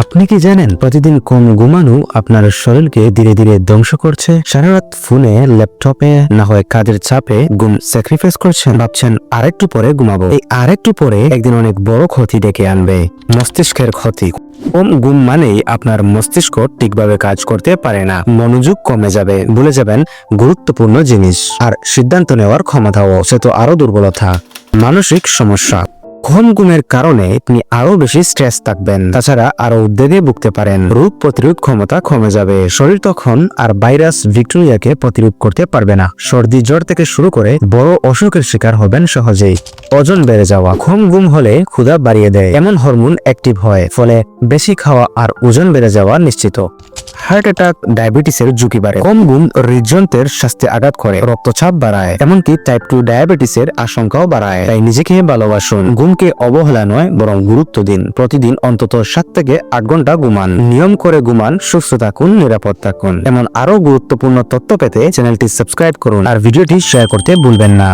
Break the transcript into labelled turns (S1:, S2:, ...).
S1: আপনি কি জানেন প্রতিদিন কম ঘুমানো আপনার শরীরকে ধীরে ধীরে ধ্বংস করছে? সারা রাত ফোনে, ল্যাপটপে, না হয় কাজের চাপে ঘুম স্যাক্রিফাইস করছেন, ভাবছেন আরেকটু পরে ঘুমাবো। এই আরেকটু পরে একদিন অনেক বড় ক্ষতি ডেকে আনবে, মস্তিষ্কের ক্ষতি। কম ঘুম মানেই আপনার মস্তিষ্ক ঠিকভাবে কাজ করতে পারে না, মনোযোগ কমে যাবে, ভুলে যাবেন গুরুত্বপূর্ণ জিনিস। আর সিদ্ধান্ত নেওয়ার ক্ষমতাও, সে তো আরও দুর্বলতা। মানসিক সমস্যা। কম ঘুমের কারণে আপনি আরও বেশি স্ট্রেস থাকবেন। তাছাড়া আরও উদ্বেগে ভুগতে পারেন। রোগ প্রতিরোধ ক্ষমতা কমে যাবে। শরীর তখন আর ভাইরাস ভিক্টোরিয়াকে প্রতিরোধ করতে পারবে না। সর্দি, জ্বর থেকে শুরু করে বড় অসুখের শিকার হবেন সহজেই। ওজন বেড়ে যাওয়া। কম ঘুম হলে ক্ষুধা বাড়িয়ে দেয়। এমন হরমোন অ্যাক্টিভ হয়, ফলে বেশি খাওয়া আর ওজন বেড়ে যাওয়া নিশ্চিত। হার্ট অ্যাটাক, ডায়াবেটিসের ঝুঁকি বাড়ে। কম ঘুম হৃদযন্ত্রের স্বাস্থ্যে আঘাত করে, রক্তচাপ বাড়ায়, এমনকি টাইপ টু ডায়াবেটিসের আশঙ্কাও বাড়ায়। তাই নিজেকে ভালোবাসুন। ঘুমকে অবহেলা নয়, বরং গুরুত্ব দিন। প্রতিদিন অন্তত সাত থেকে আট ঘণ্টা ঘুমান। নিয়ম করে ঘুমান, সুস্থ থাকুন, নিরাপদ থাকুন। এমন আরও গুরুত্বপূর্ণ তথ্য পেতে চ্যানেলটি সাবস্ক্রাইব করুন। আর ভিডিওটি শেয়ার করতে ভুলবেন না।